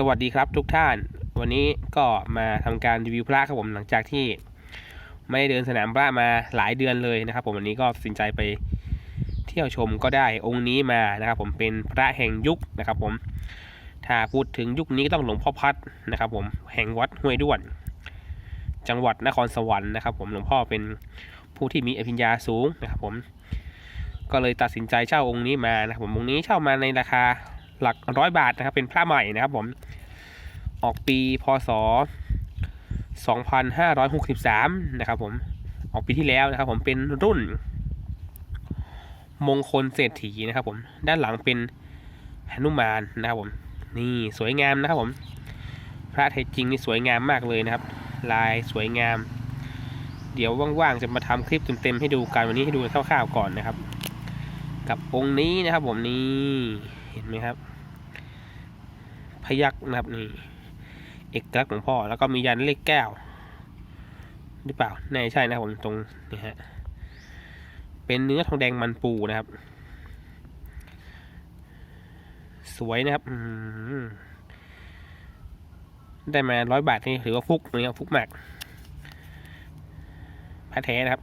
สวัสดีครับทุกท่าน วันนี้ก็มาทำการรีวิวพระครับผมหลังจากที่ ไม่ได้เดินสนามพระมาหลายเดือนเลยนะครับ ผมวันนี้ก็ตัดสินใจไปเที่ยวชมก็ได้องค์นี้มานะครับ ผมเป็นพระแห่งยุคนะครับ ผมถ้าพูดถึงยุคนี้ต้องหลวงพ่อพัดนะครับ ผมแห่งวัดห้วยด้วน จังหวัดนครสวรรค์นะครับ ผมหลวงพ่อเป็นผู้ที่มีอภิญญาสูงนะครับ ผม ก็เลยตัดสินใจเช่าองค์นี้มานะครับผมองค์นี้เช่ามาในราคา หลักร้อยบาทนะครับ เป็นพระใหม่นะครับผม ออกปีพศ 2563 นะครับผม ออกปีที่แล้วนะครับ ผมเป็นรุ่น มงคลเศรษฐีนะครับ ผม ด้านหลังเป็นหนุมานนะครับผม นี่สวยงามนะครับผม พระไทยจริงนี่สวยงามมากเลยนะครับ ลายสวยงาม เดี๋ยวว่างๆจะมาทำคลิปเต็มๆให้ดูกันวันนี้ให้ดูคร่าวๆก่อนนะครับ กับองค์นี้นะครับผมนี่เห็นไหมครับ พยักนะครับนี่เอกลักษณ์ของพ่อ แล้วก็มียันเลขแก้วหรือเปล่าแน่ใช่นะครับผมตรงนี่ฮะเป็นเนื้อทองแดงมันปูนะครับ สวยนะครับได้มาร้อยบาทนี่ถือว่าฟุกนะครับฟุกมากพระแท้นะครับ